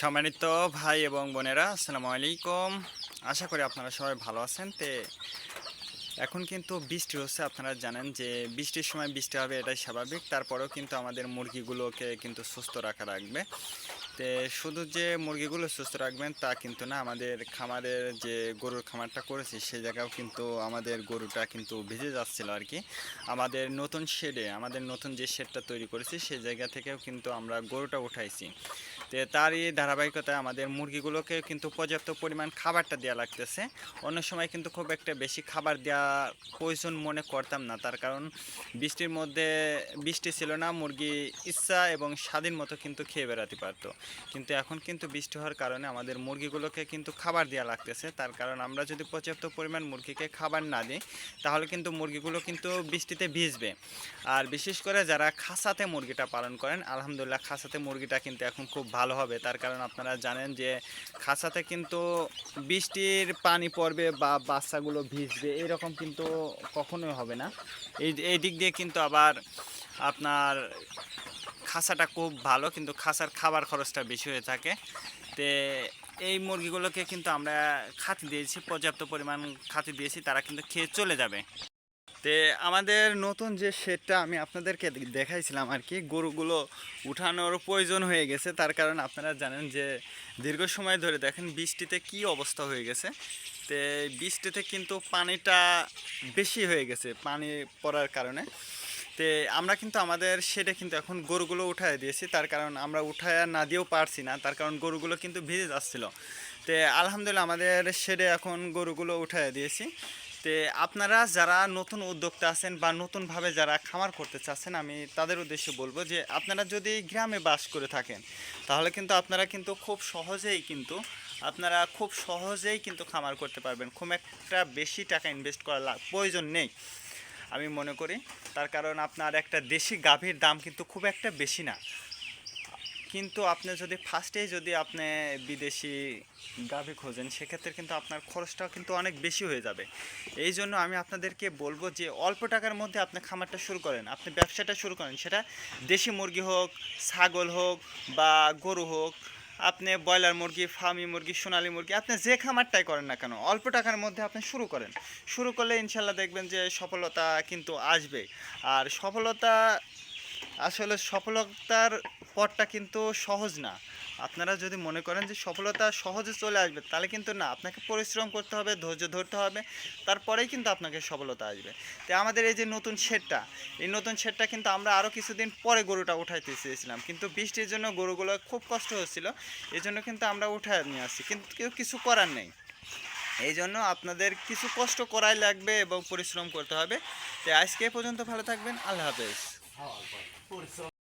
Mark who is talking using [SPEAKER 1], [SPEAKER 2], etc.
[SPEAKER 1] সম্মানিত ভাই এবং বোনেরা, আসসালামু আলাইকুম। আশা করি আপনারা সবাই ভালো আছেন। তে এখন কিন্তু বৃষ্টি হচ্ছে, আপনারা জানেন যে বৃষ্টির সময় বৃষ্টি হবে এটাই স্বাভাবিক। তারপরেও কিন্তু আমাদের মুরগিগুলোকে কিন্তু সুস্থ রাখা রাখবে। তে শুধু যে মুরগিগুলো সুস্থ রাখবেন তা কিন্তু না, আমাদের খামারের যে গরুর খামারটা করেছি সেই জায়গাও কিন্তু আমাদের গরুটা কিন্তু ভিজে যাচ্ছিল আর কি। আমাদের নতুন শেডে আমাদের নতুন যে শেডটা তৈরি করেছি সেই জায়গা থেকেও কিন্তু আমরা গরুটা উঠাইছি। তো তারই ধারাবাহিকতায় আমাদের মুরগিগুলোকে কিন্তু পর্যাপ্ত পরিমাণ খাবারটা দেওয়া লাগতেছে। অন্য সময় কিন্তু খুব একটা বেশি খাবার দেওয়া প্রয়োজন মনে করতাম না। তার কারণ বৃষ্টির মধ্যে বৃষ্টি ছিল না, মুরগি ইচ্ছা এবং স্বাধীন মতো কিন্তু খেয়ে বেড়াতে পারতো। কিন্তু এখন কিন্তু বৃষ্টি হওয়ার কারণে আমাদের মুরগিগুলোকে কিন্তু খাবার দেওয়া লাগতেছে। তার কারণ আমরা যদি পর্যাপ্ত পরিমাণ মুরগিকে খাবার না দিই, তাহলে কিন্তু মুরগিগুলো কিন্তু বৃষ্টিতে ভিজবে। আর বিশেষ করে যারা খাসাতে মুরগিটা পালন করেন, আলহামদুলিল্লাহ খাসাতে মুরগিটা কিন্তু এখন খুব ভালো হবে। তার কারণ আপনারা জানেন যে খাসাতে কিন্তু বৃষ্টির পানি পড়বে বা বাচ্চাগুলো ভিজবে, এরকম কিন্তু কখনোই হবে না। এই এই দিক দিয়ে কিন্তু আবার আপনার খাসাটা খুব ভালো, কিন্তু খাসার খাবার খরচটা বেশি হয়ে থাকে। তে এই মুরগিগুলোকে কিন্তু আমরা খাতি দিয়েছি, পর্যাপ্ত পরিমাণ খাতি দিয়েছি, তারা কিন্তু খেয়ে চলে যাবে। তে আমাদের নতুন যে শেডটা আমি আপনাদেরকে দেখাইছিলাম আর কি, গরুগুলো উঠানোর প্রয়োজন হয়ে গেছে। তার কারণ আপনারা জানেন যে দীর্ঘ সময় ধরে দেখেন বৃষ্টিতে কি অবস্থা হয়ে গেছে। তে বৃষ্টিতে কিন্তু পানিটা বেশি হয়ে গেছে পানি পড়ার কারণে। তে আমরা কিন্তু আমাদের শেডে কিন্তু এখন গরুগুলো উঠায় দিয়েছি। তার কারণ আমরা উঠায় না দিয়েও পারছি না। তার কারণ গরুগুলো কিন্তু ভিজে যাচ্ছিল। তে আলহামদুলিল্লাহ আমাদের শেডে এখন গরুগুলো উঠায় দিয়েছি। তে আপনারা যারা নতুন উদ্যোক্তা আছেন বা নতুনভাবে যারা খামার করতে চাচ্ছেন, আমি তাদের উদ্দেশ্যে বলব যে আপনারা যদি গ্রামে বাস করে থাকেন, তাহলে কিন্তু আপনারা কিন্তু খুব সহজেই কিন্তু, আপনারা খুব সহজেই কিন্তু খামার করতে পারবেন। খুব একটা বেশি টাকা ইনভেস্ট করার প্রয়োজন নেই, আমি মনে করি। তার কারণ আপনার একটা দেশি গাভীর দাম কিন্তু খুব একটা বেশি না। কিন্তু আপনি যদি ফার্স্টেই যদি আপনি বিদেশি গাভী খোঁজেন, সেক্ষেত্রে কিন্তু আপনার খরচটাও কিন্তু অনেক বেশি হয়ে যাবে। এই জন্য আমি আপনাদেরকে বলব যে, অল্প টাকার মধ্যে আপনি খামারটা শুরু করেন। আপনি ব্যবসাটা শুরু করেন, সেটা দেশি মুরগি হোক, ছাগল হোক বা গরু হোক, আপনি ব্রয়লার মুরগি, ফার্মি মুরগি, সোনালী মুরগি, আপনি যে খামারটাই করেন না কেন, অল্প টাকার মধ্যে আপনি শুরু করেন। শুরু করলে ইনশাল্লাহ দেখবেন যে সফলতা কিন্তু আসবে আর সফলতা আসলে সফলতার পথটা কিন্তু সহজ না। আপনারা যদি মনে করেন যে সফলতা সহজে চলে আসবে, তাহলে কিন্তু না, আপনাকে পরিশ্রম করতে হবে, ধৈর্য ধরতে হবে, তারপরেই কিন্তু আপনাকে সফলতা আসবে। তো আমাদের এই যে নতুন শেডটা, এই নতুন শেডটা কিন্তু আমরা আরও কিছুদিন পরে গরুটা উঠাইতে চেয়েছিলাম। কিন্তু বৃষ্টির জন্য গরুগুলো খুব কষ্ট হচ্ছিল এই জন্য কিন্তু আমরা উঠায় নিয়ে আসছি, কিন্তু কেউ কিছু করার নেই। এই জন্য আপনাদের কিছু কষ্ট করাই লাগবে এবং পরিশ্রম করতে হবে। তো আজকে পর্যন্ত ভালো থাকবেন, আল্লাহ হাফেজ। পরিশ্রম